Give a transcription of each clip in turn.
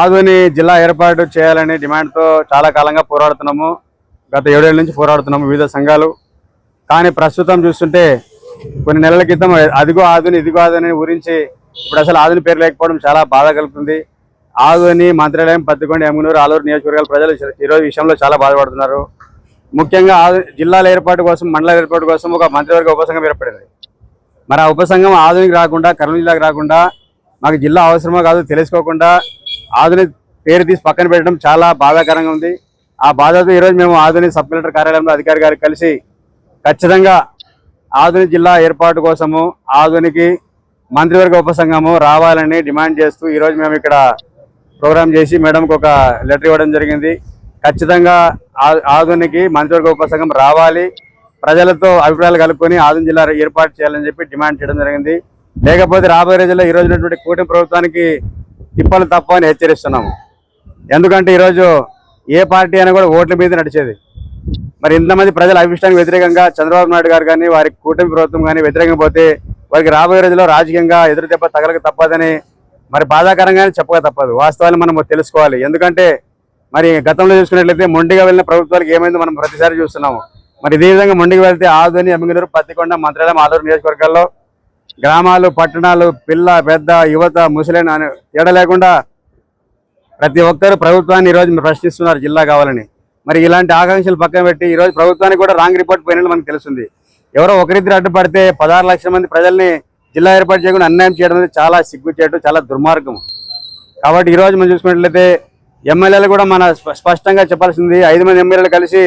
ఆధుని జిల్లా ఏర్పాటు చేయాలని డిమాండ్తో చాలా కాలంగా పోరాడుతున్నాము. గత ఏడేళ్ళ నుంచి పోరాడుతున్నాము వివిధ సంఘాలు. కానీ ప్రస్తుతం చూస్తుంటే కొన్ని నెలల క్రితం అదిగో ఆధుని ఇదిగో ఆధుని గురించి ఇప్పుడు అసలు ఆధుని పేరు లేకపోవడం చాలా బాధ కలుగుతుంది. ఆధుని మంత్రాలయం పత్తికొండ ఎమ్మునూరు ఆలూరు నియోజకవర్గాల ప్రజలు ఈరోజు విషయంలో చాలా బాధపడుతున్నారు. ముఖ్యంగా జిల్లాల ఏర్పాటు కోసం మండల ఏర్పాటు కోసం ఒక మంత్రివర్గ ఉపసంఘం ఏర్పడింది. మరి ఆ ఉపసంఘం ఆధునిక రాకుండా కర్నూలు జిల్లాకు రాకుండా మాకు జిల్లా అవసరమో కాదు తెలుసుకోకుండా ఆధునిక పేరు తీసి పక్కన పెట్టడం చాలా బాధాకరంగా ఉంది. ఆ బాధతో ఈరోజు మేము ఆధునిక సబ్ కలెక్టర్ కార్యాలయంలో అధికారి గారికి కలిసి ఖచ్చితంగా ఆధునిక జిల్లా ఏర్పాటు కోసము ఆధునికి మంత్రివర్గ ఉపసంఘము రావాలని డిమాండ్ చేస్తూ ఈరోజు మేము ఇక్కడ ప్రోగ్రామ్ చేసి మేడంకి ఒక లెటర్ ఇవ్వడం జరిగింది. ఖచ్చితంగా ఆధునికి మంత్రివర్గ ఉపసంఘం రావాలి. ప్రజలతో అభిప్రాయాలు కలుపుకొని ఆధునిక జిల్లా ఏర్పాటు చేయాలని చెప్పి డిమాండ్ చేయడం జరిగింది. లేకపోతే రాబోయే రోజుల్లో ఈ రోజునటువంటి ఉన్నటువంటి కూటమి ప్రభుత్వానికి తిప్పలు తప్ప అని హెచ్చరిస్తున్నాము. ఎందుకంటే ఈరోజు ఏ పార్టీ అయినా కూడా ఓట్ల మీద నడిచేది. మరి ఇంతమంది ప్రజల అభిష్టానికి వ్యతిరేకంగా చంద్రబాబు నాయుడు గారు కానీ వారి కూటమి ప్రభుత్వం కానీ వ్యతిరేకంగా పోతే వారికి రాబోయే రోజుల్లో రాజకీయంగా ఎదురు దెబ్బ తగలక తప్పదని మరి బాధాకరంగానే చెప్పక తప్పదు. వాస్తవాలు మనం తెలుసుకోవాలి. ఎందుకంటే మరి గతంలో చూసుకున్నట్లయితే మొండిగా వెళ్ళిన ప్రభుత్వాలకు ఏమైందో మనం ప్రతిసారి చూస్తున్నాము. మరి ఇదే విధంగా మొండికి వెళ్తే ఆదోని అమ్మిగనూరు పత్తికొండ మంత్రాలయం ఆదూరు నియోజకవర్గాల్లో గ్రామాలు పట్టణాలు పిల్ల పెద్ద యువత ముసలిన అని తేడా లేకుండా ప్రతి ఒక్కరు ప్రభుత్వాన్ని ఈరోజు ప్రశ్నిస్తున్నారు జిల్లా కావాలని. మరి ఇలాంటి ఆకాంక్షలు పక్కన పెట్టి ఈరోజు ప్రభుత్వానికి కూడా రాంగ్ రిపోర్ట్ పోయినట్లు మనకు తెలుస్తుంది. ఎవరో ఒకరిద్దరు అడ్డుపడితే పదహారు లక్షల మంది ప్రజల్ని జిల్లా ఏర్పాటు చేయకుండా అన్యాయం చేయడం అనేది చాలా సిగ్గు చేయడం చాలా దుర్మార్గం. కాబట్టి ఈరోజు మనం చూసుకున్నట్లయితే ఎమ్మెల్యేలు కూడా మన స్ప- స్పష్టంగా చెప్పాల్సింది ఐదు మంది ఎమ్మెల్యేలు కలిసి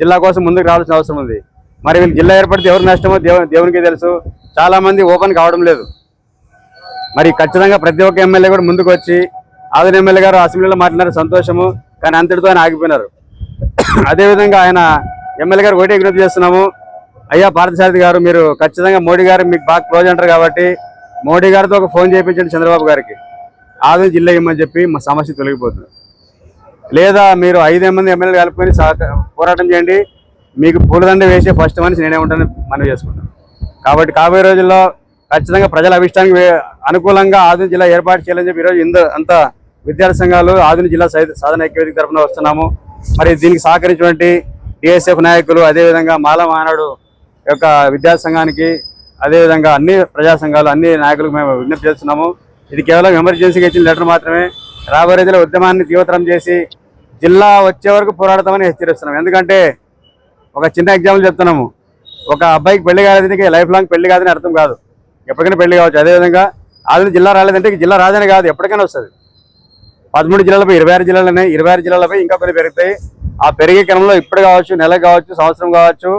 జిల్లా కోసం ముందుకు రావాల్సిన అవసరం ఉంది. మరి వీళ్ళు జిల్లా ఏర్పడితే ఎవరు నష్టమో దేవు దేవునికి తెలుసు. చాలామంది ఓపెన్ కావడం లేదు. మరి ఖచ్చితంగా ప్రతి ఒక్క ఎమ్మెల్యే కూడా ముందుకు వచ్చి ఆదిన ఎమ్మెల్యే గారు అసెంబ్లీలో మాట్లాడారు సంతోషము. కానీ అంతటితో ఆయన ఆగిపోయినారు. అదేవిధంగా ఆయన ఎమ్మెల్యే గారు ఒకటే విజ్ఞప్తి చేస్తున్నాము. అయ్యా పార్థసారథి గారు మీరు ఖచ్చితంగా మోడీ గారు మీకు బాగా క్లోజ్ అంటారు కాబట్టి మోడీ గారితో ఒక ఫోన్ చేయించండి చంద్రబాబు గారికి. ఆది జిల్లా ఇమ్మని చెప్పి మా సమస్య తొలగిపోతుంది. లేదా మీరు ఐదు మంది ఎమ్మెల్యేలు కలుపుకొని పోరాటం చేయండి. మీకు పూలదండ వేసే ఫస్ట్ మనిషి నేనే ఉంటాను మనవి చేసుకుంటాను. కాబట్టి కాబోయే రోజుల్లో ఖచ్చితంగా ప్రజల అభిష్టానికి అనుకూలంగా ఆధునిక జిల్లా ఏర్పాటు చేయాలని చెప్పి ఈరోజు ఇందు అంత విద్యార్థి సంఘాలు ఆధునిక జిల్లా సాధన ఐక్యవేదిక తరఫున వస్తున్నాము. మరి దీనికి సహకరించినటువంటి డిఎస్ఎఫ్ నాయకులు అదేవిధంగా మాల మానాడు యొక్క విద్యార్థి సంఘానికి అదేవిధంగా అన్ని ప్రజా సంఘాలు అన్ని నాయకులకు మేము విజ్ఞప్తి చేస్తున్నాము. ఇది కేవలం ఎమర్జెన్సీకి ఇచ్చిన లెటర్ మాత్రమే. రాబోయే రోజుల్లో ఉద్యమాన్ని తీవ్రతరం చేసి జిల్లా వచ్చే వరకు పోరాడతామని హెచ్చరిస్తున్నాం. ఎందుకంటే ఒక చిన్న ఎగ్జాంపుల్ చెప్తున్నాము. ఒక అబ్బాయికి పెళ్ళి కాలేదంటే లైఫ్ లాంగ్ పెళ్ళి కాదని అర్థం కాదు. ఎప్పటికైనా పెళ్ళి కావచ్చు. అదేవిధంగా ఆదిలో జిల్లా రాలేదంటే జిల్లా రాదని కాదు ఎప్పటికైనా వస్తుంది. పదమూడు జిల్లాలపై ఇరవై ఆరు జిల్లాలనే ఇరవై ఆరు జిల్లాలపై ఇంకా కొన్ని పెరుగుతాయి. ఆ పెరిగే క్రమంలో ఇప్పుడు కావచ్చు నెల కావచ్చు సంవత్సరం కావచ్చు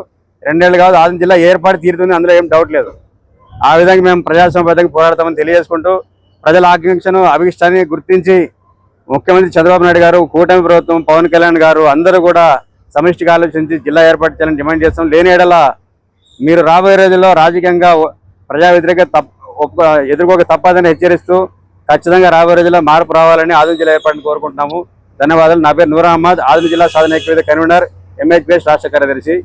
రెండేళ్ళు కావచ్చు ఆదిన జిల్లా ఏర్పాటు తీరుతుంది అందులో ఏం డౌట్ లేదు. ఆ విధంగా మేము ప్రజాస్వామ్యబద్ధంగా పోరాడతామని తెలియజేసుకుంటూ ప్రజల ఆకాంక్షను అభిష్టాన్ని గుర్తించి ముఖ్యమంత్రి చంద్రబాబు నాయుడు గారు కూటమి ప్రభుత్వం పవన్ కళ్యాణ్ గారు అందరూ కూడా సమిష్టిగా ఆలోచించి జిల్లా ఏర్పాటు చేయాలని డిమాండ్ చేస్తాం. లేని మీరు రాబోయే రోజుల్లో రాజకీయంగా ప్రజా వ్యతిరేక తప్ప ఒక్క ఎదుర్కోక తప్పదని హెచ్చరిస్తూ ఖచ్చితంగా రాబోయే రోజుల్లో మార్పు రావాలని ఆదిన జిల్లా ఏర్పాటుని కోరుకుంటున్నాము. ధన్యవాదాలు. నా పేరు నూర్ అహ్మద్ ఆదిన జిల్లా సాధన ఐక్యవేద కన్వీనర్ ఎంహెచ్పిఎస్ రాష్ట్ర కార్యదర్శి.